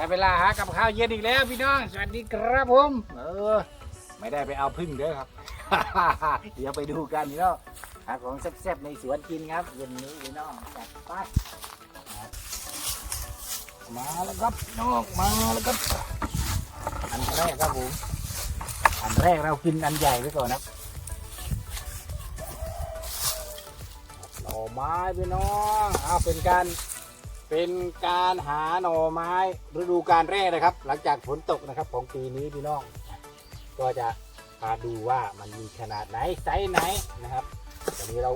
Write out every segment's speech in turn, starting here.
ได้เวลาหากับข้าวเย็นอีกแล้วพี่น้อง สวัสดีครับผม เออ ไม่ได้ไปเอาพึ่งเด้อครับ เดี๋ยวไปดูกันพี่น้องหาของแซ่บๆในสวนกินครับเย็นนี้พี่น้องจัดไปมาแล้วครับน้องมาแล้วครับ อันแรกครับผม อันแรกเรากินอันใหญ่ไปก่อนนะครับหน่อไม้พี่น้องเอาเป็นการ เป็นการหาหน่อไม้ฤดูการแรกนะครับ หลังจากฝนตกนะครับ ของปีนี้พี่น้องก็จะพาดูว่ามันมีขนาดไหนไซส์ไหนนะครับตอนนี้เรา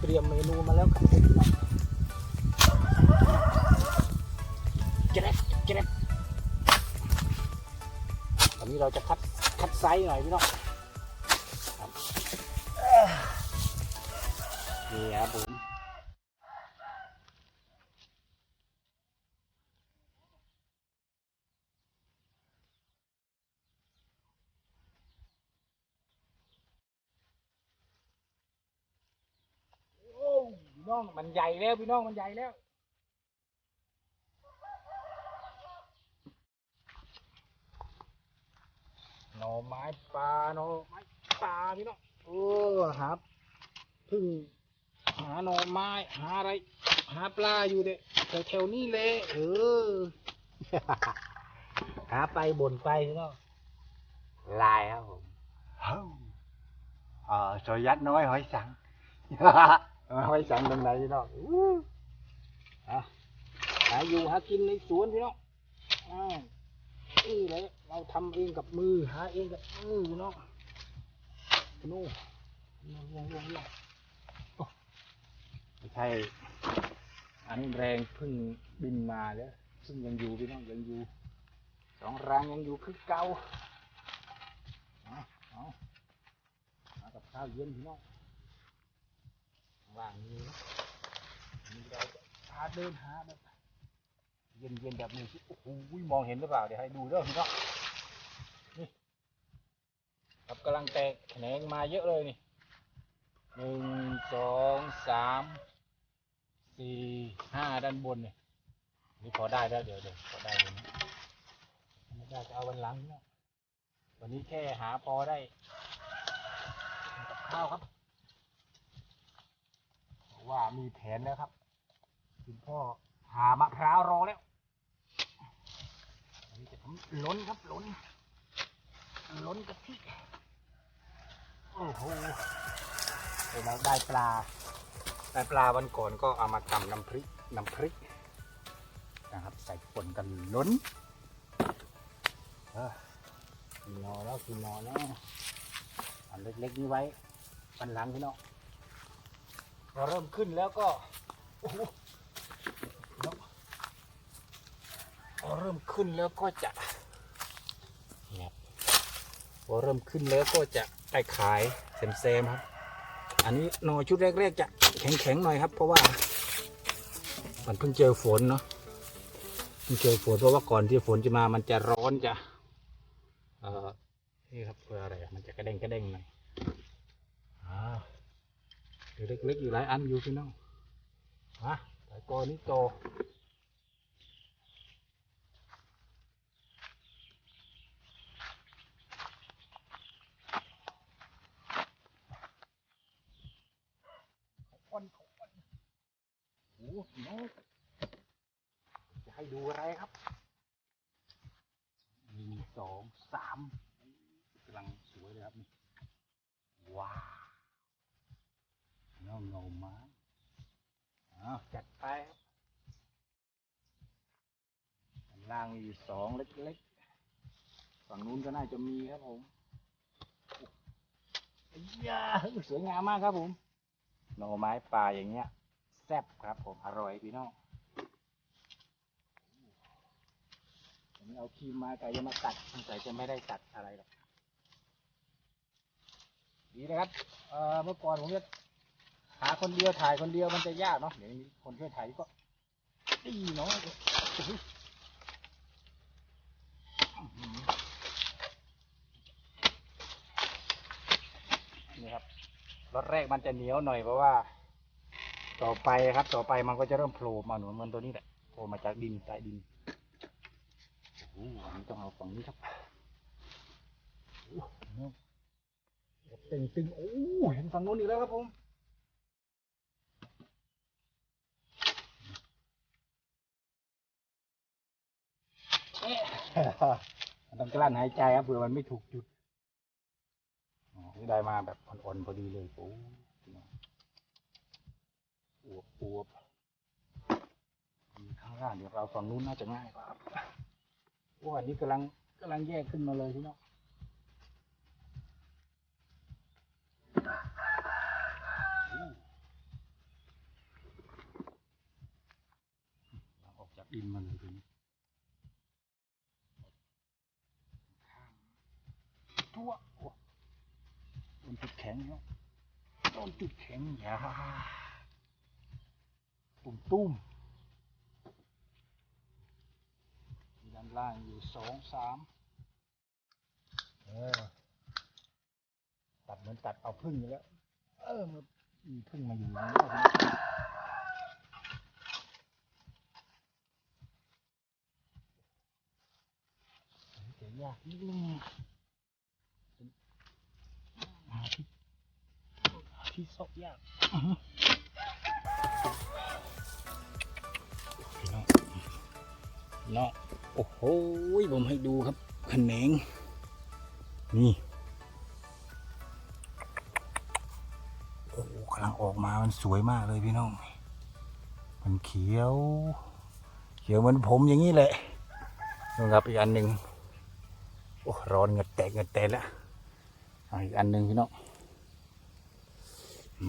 เตรียมเมนูมาแล้วครับพี่น้องเจ๊กเจ๊กตอนนี้เราจะคัดคัดไซส์หน่อยพี่น้องนี่ครับผม โอ้พี่ น้องมันใหญ่แล้วพี่น้องมันใหญ่แล้วหน่อไม้ปลาหน่อไม้ปลาพี่น้องโอ้ครับเพึ่งหาหน่อไม้หาอะไร หาปลาอยู่เด็แถวๆนี้เลยเออหาไปบ่นไปพี่น้องลายครับผม เฮ้าเอ่อสยัดน้อยหอยสัง หอยสังตรงไหนพี่น้องอะหาอยู่หากินในสวนพี่น้องอ้าวนี่เลยเราทำเองกับมือหาเองกับมือพี่น้องนู่นลงลงลงลงโอ้ไม่ใช่อันแรงพึ่งบินมาแล้วซึ่งยังอยู่พี่น้องยังอยู่สองรางยังอยู่คือเก่าเอาเอหากับข้าวเย็นพี่น้อง ข้างล่างนี้นี่เราพาเดินหาแบบเย็นเย็นแบบนี้โอ้โหมองเห็นหรือเปล่าเดี๋ยวให้ดูเด้อพี่น้องนี่ครับกำลังแตกแขนงมาเยอะเลยนี่หนึ่งสองสามสี่ห้าด้านบนนี่นี่พอได้แล้วเดี๋ยวเดี๋ยวพอได้เลยนะไม่ได้จะเอาวันหลังเนาะวันนี้แค่หาพอได้ข้าวครับ ว่ามีแผนแล้วครับ คุณพ่อหามะพร้าวรอแล้วอันนี้จะทำล้นครับล้น ล้นกะทิโอ้โหเราได้ปลาได้ปลาวันก่อนก็เอามาทำน้ำพริกน้ำพริกนะครับ ใส่ป่นกันล้นกินนอแล้วกินนอแล้วอันเล็กๆนี้ไว้ปันหลังพี่น้อง เริ่มขึ้นแล้วก็โอ้โหเนอะพอเริ่มขึ้นแล้วก็จะเนี่ยพอเริ่มขึ้นแล้วก็จะได้ขายเซมๆครับ อันนี้หนอชุดแรกๆจะแข็งๆหน่อยครับ เพราะว่า มันเพิ่งเจอฝนเนาะเพิ่งเจอฝนเพราะว่าก่อนที่ฝนจะมามันจะร้อนจะ เอ่อนี่ครับเพื่ออะไรมันจะกระเด้งกระเด้งหน่อยอ่า เล็กๆอยู่หลายอันอยู่พี่น้องมาสายกอนี้โตอ่อนอ่อนโอ้พี่น้องจะให้ดูอะไรครับหนึ่งสองสามกำลังสวยเลยครับนี่ ว้าว น้องเงาม้าอ้าวจัดไปครับข้าง ล่างมีอยู่สองเล็กๆ ฝั่งนู้นก็น่าจะมีครับผมอ้ยาสวยงามมากครับผม หน่อไม้ป่าอย่างเงี้ย แซ่บครับผม อร่อยพี่น้องผมเอาครีมมาไก่จะมาตัดสงสัยจะไม่ได้ตัดอะไรหรอกดีนะครับเอ่อเมื่อก่อนผมจะหาคนเดียวถ่ายคนเดียวมันจะยากเนาะเดี๋ยวนี้คนช่วยถ่ายก็ดีเนาะ นี่ครับรถแรกมันจะเหนียวหน่อยเพราะว่า ต่อไปครับ ต่อไปมันก็จะเริ่มโผล่มาหนุนเหมือนตัวนี้แหละโผล่มาจากดินใต้ดินโอ้อันนี้ต้องเอาฝั่งนี้ครับเนาะเต็งตึงโอ้เห็นฝั่งนู้นอีกแล้วครับผม เอ๊ะ มันต้องกลั้นหายใจครับเผื่อมันไม่ถูกจุดนี่ได้มาแบบอ่อนๆพอดีเลยโอ้อวบอวบข้างล่างเดี๋ยวเราฝั่งนู้นน่าจะง่ายกว่าครับโอ้อันนี้กำลังกำลังแยกขึ้นมาเลยพี่น้องอู้เราออกจากดินมาเลย ทั่วโดนจุดแข็งเนาะโดนจุดแข็งอย่าตุ่มตุ้มด้านล่างอยู่สองสามเออตัดเหมือนตัดเอาพึ่งอยู่แล้ว เออมันมีพึ่งมาอยู่นี้ก็ดีจะยากนิดนึง หาที่หา ที่ซอกยากพี่น้องน้องโอ้โหผมให้ดูครับขนงนี่โอ้กำลังออกมามันสวยมากเลยพี่น้อง มันเขียว เขียวเหมือนผมอย่างนี้แหละนู่ครับอีกอันหนึ่งโอ้ร้อนเงือแตกเงือแตกแล้วอีกอันหนึ่งพี่น้อง อื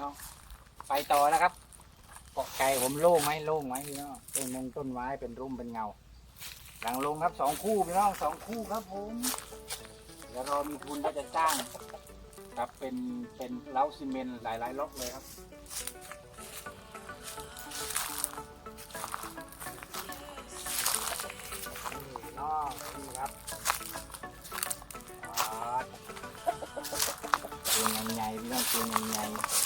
น้องไปต่อนะครับเกาะไก่ผมโล่งไหมโล่งไหมพี่น้องต้นมงต้นไม้เป็นร่มเป็นเงา หลังลงครับสองคู่พี่น้องสองคู่ครับผมเดี๋ยวรอมีทุนก็จะจ้างครับเป็นเป็นเล้าซีเมนต์หลายๆล็อกเลยครับนี่น้องนี่ครับตัวใหญ่ๆพี่น้องตัวใหญ่ๆ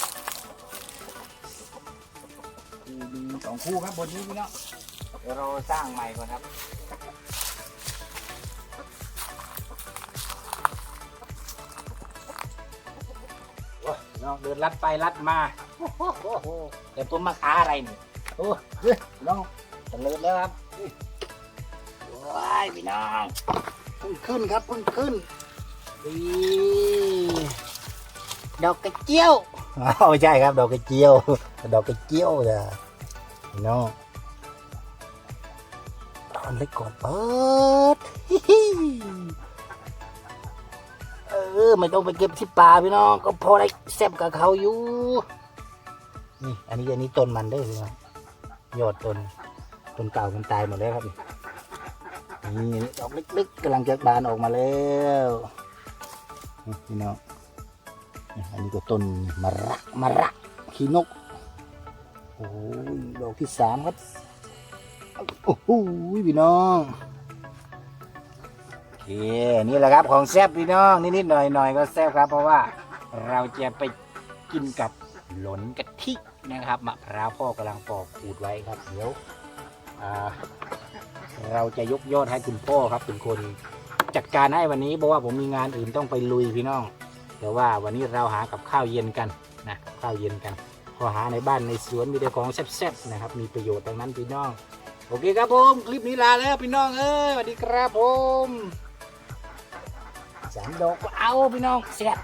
องคู่ครับบนนี้พี่น้องเดี๋ยวเราสร้างใหม่ก่อนครับโอ้ยน้องเดินลัดไปลัดมาโอ้โหแต่ต้นมะขาอะไรนี่โอ้เฮ้ยน้องตะเลิดแล้วครับว้ายพี่น้องเพิ่งขึ้นครับเพิ่งขึ้นดีดอกกระเจียวอ้าวไม่ใช่ครับ ดอกกระเจียว ดอกกระเจียวจ้ะ พี่น้องตอนเล็กก่อนเปิดฮิฮิเออไม่ต้องไปเก็บที่ป่าพี่น้องก็พอได้แซ่บกับเขาอยู่ นี่ อันนี้อันนี้ต้นมันเด้อพี่น้องยอดต้นต้นเก่ามันตายหมดแล้วครับนี่นี่ดอกเล็กๆกำลังจะบานออกมาแล้วนี่พี่น้องอันนี้ก็ต้นมะระมะระขี้นก โอ้ยดอกที่สามครับ โอ้โหพี่น้องโอเคนี่แหละครับของแซ่บพี่น้องนิดๆหน่อยๆก็แซ่บครับ เพราะว่าเราจะไปกินกับหลนกะทินะครับมะพร้าวพ่อกำลังปอกขูดไว้ครับเดี๋ยวเราจะยกยอดให้คุณพ่อครับเป็นคนจัดการให้วันนี้เพราะว่าผมมีงานอื่นต้องไปลุยพี่น้อง แต่ว่าวันนี้เราหากับข้าวเย็นกันนะข้าวเย็นกัน พอหาในบ้านในสวนมีแต่ของแซ่บๆนะครับ มีประโยชน์ดังนั้นพี่น้อง โอเคครับผม คลิปนี้ลาแล้วพี่น้องเอ้ยสวัสดีครับผมสามดอกก็เอาพี่น้องเสียบ